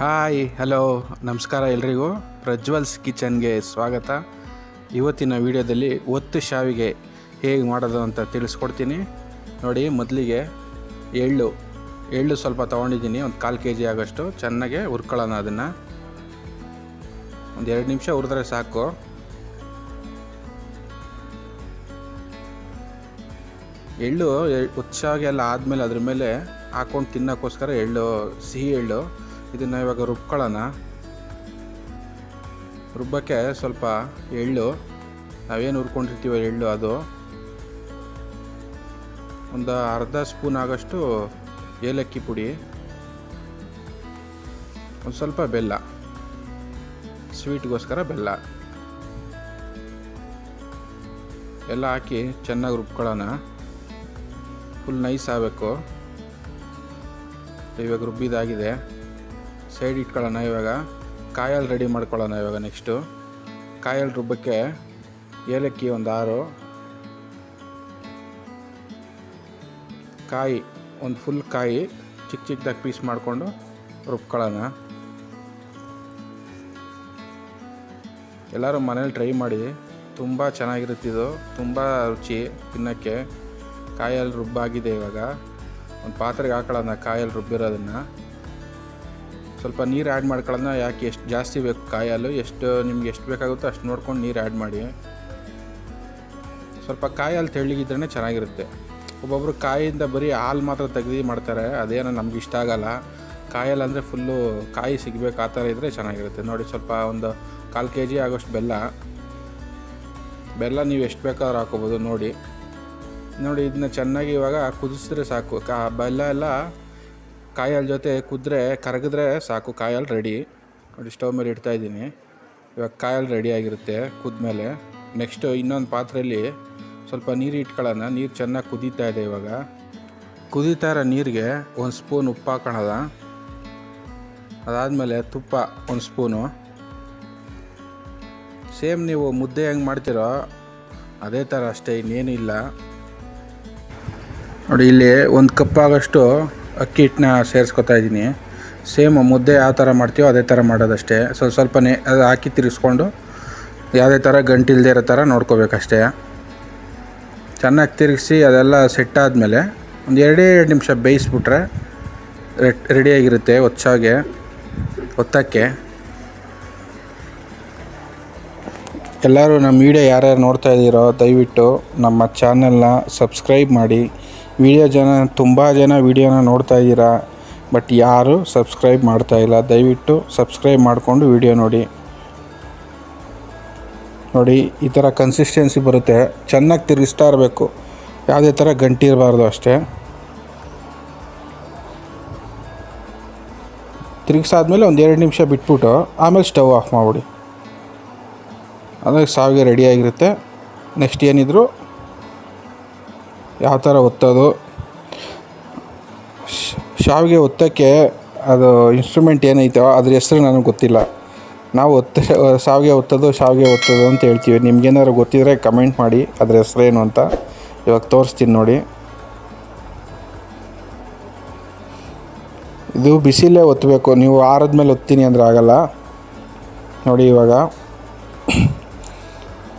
Hi, hello, ನಮಸ್ಕಾರ ಎಲ್ರಿಗೂ. ಪ್ರಜ್ವಲ್ಸ್ ಕಿಚನ್ಗೆ ಸ್ವಾಗತ. ಇವತ್ತಿನ ವಿಡಿಯೋದಲ್ಲಿ ಒತ್ತು ಶಾವಿಗೆ ಹೇಗೆ ಮಾಡೋದು ಅಂತ ತಿಳಿಸ್ಕೊಡ್ತೀನಿ. ನೋಡಿ, ಮೊದಲಿಗೆ ಎಳ್ಳು ಎಳ್ಳು ಸ್ವಲ್ಪ ತೊಗೊಂಡಿದ್ದೀನಿ, ಒಂದು ಕಾಲು ಕೆ ಜಿ ಆಗೋಷ್ಟು. ಚೆನ್ನಾಗೆ ಹುರ್ಕೊಳ್ಳೋಣ ಅದನ್ನು. ಒಂದು ಎರಡು ನಿಮಿಷ ಹುರಿದ್ರೆ ಸಾಕು. ಎಳ್ಳು ಉತ್ಸಾಗಿ ಎಲ್ಲ ಆದಮೇಲೆ ಅದ್ರ ಮೇಲೆ ಹಾಕೊಂಡು ತಿನ್ನೋಕ್ಕೋಸ್ಕರ ಎಳ್ಳು, ಸಿಹಿ ಎಳ್ಳು ಇದನ್ನು ಇವಾಗ ರುಬ್ಕೊಳ್ಳೋಣ. ರುಬ್ಬಕ್ಕೆ ಸ್ವಲ್ಪ ಎಳ್ಳು, ನಾವೇನು ಹುರ್ಕೊಂಡಿರ್ತೀವೋ ಎಳ್ಳು ಅದು. ಒಂದು ಅರ್ಧ ಸ್ಪೂನ್ ಆಗೋಷ್ಟು ಏಲಕ್ಕಿ ಪುಡಿ. ಒಂದು ಸ್ವಲ್ಪ ಬೆಲ್ಲ. ಸ್ವೀಟ್ಗೋಸ್ಕರ ಬೆಲ್ಲ. ಎಲ್ಲ ಹಾಕಿ ಚೆನ್ನಾಗಿ ರುಬ್ಕೊಳ್ಳೋಣ. ಫುಲ್ ನೈಸ್ ಆಗಬೇಕು. ಇವಾಗ ರುಬ್ಬಿದಾಗಿದೆ. ಸೈಡ್ ಇಟ್ಕೊಳ್ಳೋಣ ಇವಾಗ. ಕಾಯಲ್ಲಿ ರೆಡಿ ಮಾಡ್ಕೊಳ್ಳೋಣ ಇವಾಗ ನೆಕ್ಸ್ಟು. ಕಾಯಲ್ಲಿ ರುಬ್ಬಕ್ಕೆ ಏಲಕ್ಕಿ ಒಂದು ಆರು. ಕಾಯಿ, ಒಂದು ಫುಲ್ ಕಾಯಿ ಚಿಕ್ಕ ಚಿಕ್ಕದಾಗಿ ಪೀಸ್ ಮಾಡಿಕೊಂಡು ರುಬ್ಕೊಳ್ಳೋಣ. ಎಲ್ಲರೂ ಮನೇಲಿ ಟ್ರೈ ಮಾಡಿ. ತುಂಬ ಚೆನ್ನಾಗಿರುತ್ತಿದ್ದು ತುಂಬ ರುಚಿ ತಿನ್ನೋಕ್ಕೆ. ಕಾಯಲ್ಲಿ ರುಬ್ಬಾಗಿದೆ ಇವಾಗ. ಒಂದು ಪಾತ್ರೆಗೆ ಹಾಕೊಳ್ಳೋಣ ಕಾಯಲ್ಲಿ ರುಬ್ಬಿರೋದನ್ನು. ಸ್ವಲ್ಪ ನೀರು ಆ್ಯಡ್ ಮಾಡ್ಕೊಳ್ಳೋಣ. ಯಾಕೆ ಎಷ್ಟು ಜಾಸ್ತಿ ಬೇಕು ಕಾಯಲು? ಎಷ್ಟು ನಿಮ್ಗೆ ಎಷ್ಟು ಬೇಕಾಗುತ್ತೋ ಅಷ್ಟು ನೋಡ್ಕೊಂಡು ನೀರು ಆ್ಯಡ್ ಮಾಡಿ. ಸ್ವಲ್ಪ ಕಾಯಲ್ಲಿ ತೆಳ್ಳಗಿದ್ರೇ ಚೆನ್ನಾಗಿರುತ್ತೆ. ಒಬ್ಬೊಬ್ರು ಕಾಯಿಂದ ಬರೀ ಹಾಲು ಮಾತ್ರ ತೆಗ್ದು ಮಾಡ್ತಾರೆ. ಅದೇನೋ ನಮ್ಗೆ ಇಷ್ಟ ಆಗಲ್ಲ. ಕಾಯಲ್ಲಿ ಅಂದರೆ ಫುಲ್ಲು ಕಾಯಿ ಸಿಗಬೇಕು, ಆ ಥರ ಇದ್ದರೆ ಚೆನ್ನಾಗಿರುತ್ತೆ. ನೋಡಿ, ಸ್ವಲ್ಪ ಒಂದು ಕಾಲು ಕೆ ಜಿ ಆಗೋಷ್ಟು ಬೆಲ್ಲ. ಬೆಲ್ಲ ನೀವು ಎಷ್ಟು ಬೇಕಾದ್ರೂ ಹಾಕೋಬೋದು ನೋಡಿ. ನೋಡಿ, ಇದನ್ನ ಚೆನ್ನಾಗಿ ಇವಾಗ ಕುದಿಸಿದ್ರೆ ಸಾಕು. ಕಾ ಬೆಲ್ಲ ಎಲ್ಲ ಕಾಯಲ್ಲಿ ಜೊತೆ ಕುದ್ರೆ, ಕರಗಿದ್ರೆ ಸಾಕು, ಕಾಯಲ್ ರೆಡಿ ನೋಡಿ ಸ್ಟವ್ ಮೇಲೆ ಇಡ್ತಾ ಇದ್ದೀನಿ. ಇವಾಗ ಕಾಯಲ್ ರೆಡಿ ಆಗಿರುತ್ತೆ, ಕುದ್ಮೇಲೆ. ನೆಕ್ಸ್ಟು ಇನ್ನೊಂದು ಪಾತ್ರೆಯಲ್ಲಿ ಸ್ವಲ್ಪ ನೀರು ಇಟ್ಕೊಳ್ಳೋಣ. ನೀರು ಚೆನ್ನಾಗಿ ಕುದೀತಾ ಇದೆ ಇವಾಗ. ಕುದೀತಾ ಇರೋ ನೀರಿಗೆ ಒಂದು ಸ್ಪೂನ್ ಉಪ್ಪು ಹಾಕೋಣದ. ಅದಾದಮೇಲೆ ತುಪ್ಪ ಒಂದು ಸ್ಪೂನು ಸೇಮ್ ನೀವು ಮುದ್ದೆ ಹೆಂಗೆ ಮಾಡ್ತೀರೋ ಅದೇ ಥರ ಅಷ್ಟೇ ಇನ್ನೇನಿಲ್ಲ ನೋಡಿ, ಇಲ್ಲಿ ಒಂದು ಕಪ್ ಆಗೋಷ್ಟು ಅಕ್ಕಿ ಹಿಟ್ಟನ್ನ ಸೇರಿಸ್ಕೊತಾ ಇದ್ದೀನಿ. ಸೇಮ್ ಮುದ್ದೆ ಯಾವ ಥರ ಮಾಡ್ತೀವೋ ಅದೇ ಥರ ಮಾಡೋದಷ್ಟೇ. ಸ್ವಲ್ಪ ಸ್ವಲ್ಪನೇ ಅದು ಹಾಕಿ ತಿರುಗಿಸ್ಕೊಂಡು ಯಾವುದೇ ಥರ ಗಂಟಿಲ್ದೇ ಇರೋ ಥರ ನೋಡ್ಕೋಬೇಕಷ್ಟೇ. ಚೆನ್ನಾಗಿ ತಿರುಗಿಸಿ ಅದೆಲ್ಲ ಸೆಟ್ ಆದಮೇಲೆ ಒಂದು ಎರಡೇ ಎರಡು ನಿಮಿಷ ಬೇಯಿಸ್ಬಿಟ್ರೆ ರೆಡಿಯಾಗಿರುತ್ತೆ ಒಚ್ಚಾಗೆ ಒತ್ತಕ್ಕೆ. ಎಲ್ಲರೂ ನಮ್ಮ ವಿಡಿಯೋ ಯಾರ್ಯಾರು ನೋಡ್ತಾ ಇದ್ದೀರೋ ದಯವಿಟ್ಟು ನಮ್ಮ ಚಾನಲ್ನ ಸಬ್ಸ್ಕ್ರೈಬ್ ಮಾಡಿ. ವಿಡಿಯೋ ಜನ, ತುಂಬ ಜನ ವಿಡಿಯೋನ ನೋಡ್ತಾ ಇದ್ದೀರಾ, ಬಟ್ ಯಾರು ಸಬ್ಸ್ಕ್ರೈಬ್ ಮಾಡ್ತಾ ಇಲ್ಲ. ದಯವಿಟ್ಟು ಸಬ್ಸ್ಕ್ರೈಬ್ ಮಾಡಿಕೊಂಡು ವಿಡಿಯೋ ನೋಡಿ. ನೋಡಿ, ಈ ಥರ ಕನ್ಸಿಸ್ಟೆನ್ಸಿ ಬರುತ್ತೆ. ಚೆನ್ನಾಗಿ ತಿರುಗಿಸ್ತಾ ಇರಬೇಕು. ಯಾವುದೇ ಥರ ಗಂಟಿ ಇರಬಾರ್ದು ಅಷ್ಟೇ. ತಿರುಗಿಸಾದ್ಮೇಲೆ ಒಂದು ಎರಡು ನಿಮಿಷ ಬಿಟ್ಬಿಟ್ಟು ಆಮೇಲೆ ಸ್ಟವ್ ಆಫ್ ಮಾಡಿಬಿಡಿ. ಅದಕ್ಕೆ ಸಾವಿಗೆ ರೆಡಿಯಾಗಿರುತ್ತೆ ನೆಕ್ಸ್ಟ್ ಏನಿದ್ರು ಯಾವ ಥರ ಒತ್ತೋದು? ಶಾವಿಗೆ ಒತ್ತಕ್ಕೆ ಅದು ಇನ್ಸ್ಟ್ರೂಮೆಂಟ್ ಏನೈತೋ ಅದ್ರ ಹೆಸ್ರು ನನಗೆ ಗೊತ್ತಿಲ್ಲ. ನಾವು ಒತ್ತ, ಶಾವಿಗೆ ಒತ್ತೋದು ಶಾವಿಗೆ ಒತ್ತೋದು ಅಂತ ಹೇಳ್ತೀವಿ. ನಿಮ್ಗೇನಾದ್ರು ಗೊತ್ತಿದ್ರೆ ಕಮೆಂಟ್ ಮಾಡಿ. ಅದ್ರ ಏನು ಅಂತ ಇವಾಗ ತೋರಿಸ್ತೀನಿ ನೋಡಿ. ಇದು ಬಿಸಿಲೇ ಒತ್ತಬೇಕು ನೀವು ಆರದ್ಮೇಲೆ ಒತ್ತೀನಿ ಅಂದರೆ ಆಗಲ್ಲ. ನೋಡಿ ಇವಾಗ.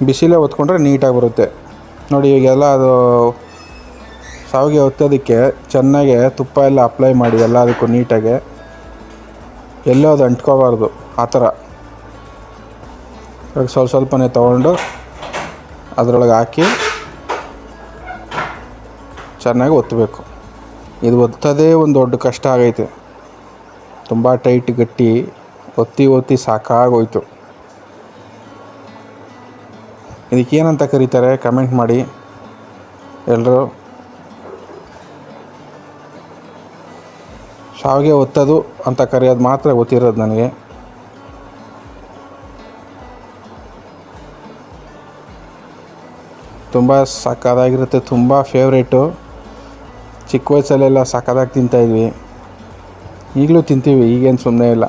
ಬಿಸಿಲೇ ಒತ್ಕೊಂಡ್ರೆ ನೀಟಾಗಿ ಬರುತ್ತೆ. ನೋಡಿ ಈಗೆಲ್ಲ ಅದು ಸಾವಿಗೆ ಒತ್ತೋದಕ್ಕೆ ಚೆನ್ನಾಗೆ ತುಪ್ಪ ಎಲ್ಲ ಅಪ್ಲೈ ಮಾಡಿ ಎಲ್ಲದಕ್ಕೂ ನೀಟಾಗೆ ಎಲ್ಲೋ ಅದು ಅಂಟ್ಕೋಬಾರ್ದು, ಆ ಥರ. ಸ್ವಲ್ಪ ಸ್ವಲ್ಪನೇ ತೊಗೊಂಡು ಅದರೊಳಗೆ ಹಾಕಿ ಚೆನ್ನಾಗಿ ಒತ್ತಬೇಕು ಇದು ಒತ್ತೋದೇ ಒಂದು ದೊಡ್ಡ ಕಷ್ಟ ಆಗೈತೆ. ತುಂಬ ಟೈಟ್ ಗಟ್ಟಿ, ಒತ್ತಿ ಒತ್ತಿ ಸಾಕಾಗೋಯ್ತು. ಇದಕ್ಕೇನಂತ ಕರೀತಾರೆ ಕಮೆಂಟ್ ಮಾಡಿ. ಎಲ್ಲರೂ ಶಾವಿಗೆ ಒತ್ತೋದು ಅಂತ ಕರೆಯೋದು ಮಾತ್ರ ಗೊತ್ತಿರೋದು ನನಗೆ. ತುಂಬ ಸಕ್ಕದಾಗಿರುತ್ತೆ ತುಂಬ ಫೇವ್ರೇಟು ಚಿಕ್ಕ ವಯಸ್ಸಲ್ಲೆಲ್ಲ ಸಕ್ಕದಾಗಿ ತಿಂತಾಯಿದ್ವಿ ಈಗಲೂ ತಿಂತೀವಿ, ಈಗೇನು ಸುಮ್ಮನೆ ಇಲ್ಲ.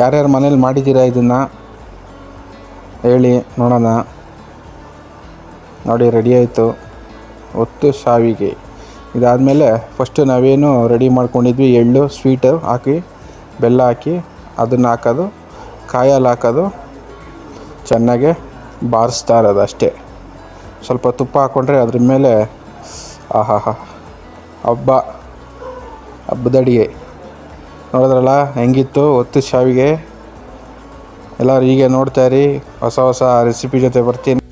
ಯಾರ್ಯಾರು ಮನೇಲಿ ಮಾಡಿದ್ದೀರಾ ಇದನ್ನು? ಹೇಳಿ, ನೋಡೋಣ. ನೋಡಿ ರೆಡಿ ಆಯಿತು. ಒತ್ತು ಸಾವಿಗೆ ಇದಾದಮೇಲೆ ಫಸ್ಟು ನಾವೇನು ರೆಡಿ ಮಾಡ್ಕೊಂಡಿದ್ವಿ ಎಳ್ಳು ಸ್ವೀಟು ಹಾಕಿ, ಬೆಲ್ಲ ಹಾಕಿ, ಅದನ್ನು ಹಾಕೋದು, ಕಾಯಲ್ಲಿ ಹಾಕೋದು, ಚೆನ್ನಾಗೆ ಬಾರಿಸ್ತಾ ಇರೋದು ಅಷ್ಟೇ. ಸ್ವಲ್ಪ ತುಪ್ಪ ಹಾಕ್ಕೊಂಡ್ರೆ ಅದ್ರ ಮೇಲೆ ಆಹಾ ಹಾ ಹಬ್ಬ, ಹಬ್ಬದ ಅಡುಗೆ. ನೋಡಿದ್ರಲ್ಲ, ಹೆಂಗಿತ್ತು ಹೊತ್ತು ಶಾವಿಗೆ? ಎಲ್ಲರೂ ಹೀಗೆ ನೋಡ್ತಾ ಇರಿ, ಹೊಸ ಹೊಸ ರೆಸಿಪಿ ಜೊತೆ ಬರ್ತೀನಿ.